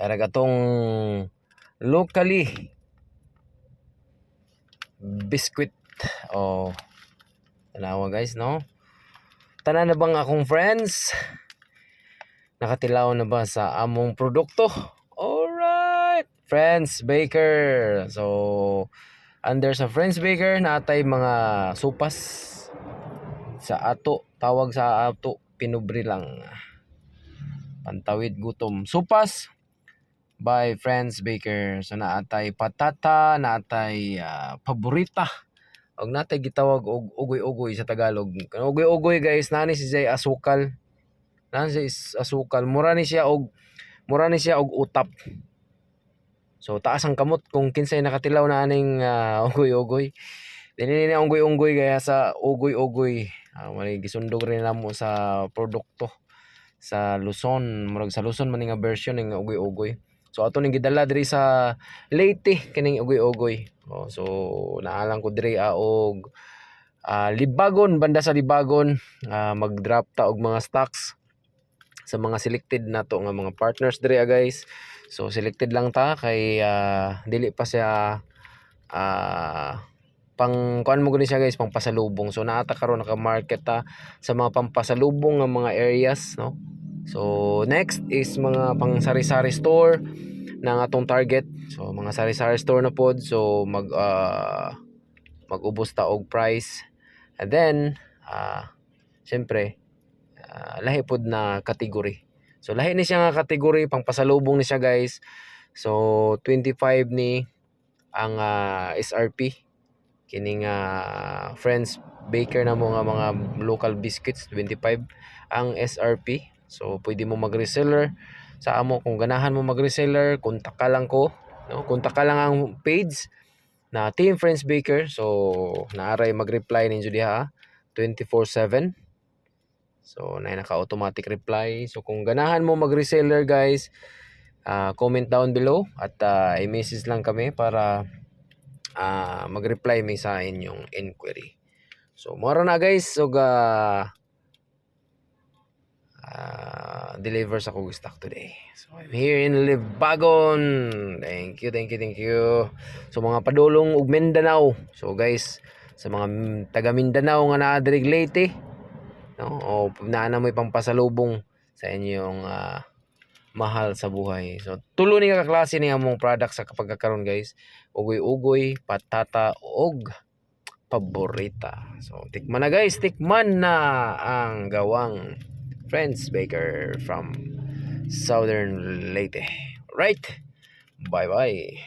Kaya atong locally biscuit. O tanawa guys no? Tanan na bang akong friends? Nakatilaw na ba sa among produkto? Alright friends baker. So under sa friends baker natay mga supas. Sa ato tawag sa ato pinubri lang. Pantawid gutom. Supas by Friends Baker. So naatay patata, naatay ah, paborita. Og natay gitawag og ugoy-ugoy sa Tagalog. Ugoy-ugoy guys, nani si Jay asukal. Nani si asukal. Mura ni siya og mura ni siya og utap. So taas ang kamot kung kinsay nakatilaw na aning ah, ugoy-ugoy. Dili ni unggoy-unggoy kaya sa ugoy-ugoy. Uh, gisundog rin namo sa produkto sa Luzon, murag sa Luzon man nga version ng ugoy-ugoy. So ato ning gidala diri sa Leyte kining ugoy-ugoy. Oh, so naalang ko diri og ah, Libagon banda sa Libagon ah, mag-drop ta og mga stocks sa mga selected nato nga mga partners diri guys. So selected lang ta kay ah, dili pa siya ah pang kuan mo gani siya guys pang pasalubong. So naata karon naka-market ta sa mga pampasalubong nga mga areas no. So next is mga pang sari-sari store ng atong target. So mga sari-sari store na pod. So mag ah, mag-ubos ta og price. And then ah syempre ah, lahi pod na category. So lahi ni siya nga category pang pasalubong ni siya guys. So 25 ni ang ah, SRP kining ah, friends baker na mo nga mga local biscuits 25 ang SRP so pwede mo mag-reseller sa amo kung ganahan mo mag-reseller kontak ka lang ko no? Kontak ka lang ang page na Team Friends Baker. So naaray mag-reply ninyo diha 24/7 so na naka-automatic reply. So kung ganahan mo mag-reseller guys ah, comment down below at ah, i-message lang kami para ah, mag-reply may sa inyong inquiry. So, mora na guys. So, ga ah, deliver sa kong stock today. So, I'm here in Libagon. Thank you, thank you, thank you. So, mga padulong ug Mindanao. So, guys, sa mga taga Mindanao nga naa diri Leyte, no? O naa na mo'y pampasalubong sa inyong ah, mahal sa buhay. So, tulo ni nga klase ni among product sa kapagkakaroon guys. Ugoy-ugoy, patata, og paborita. So, tikman na guys, tikman na ang gawang Friends Baker from Southern Leyte. Right? Bye-bye.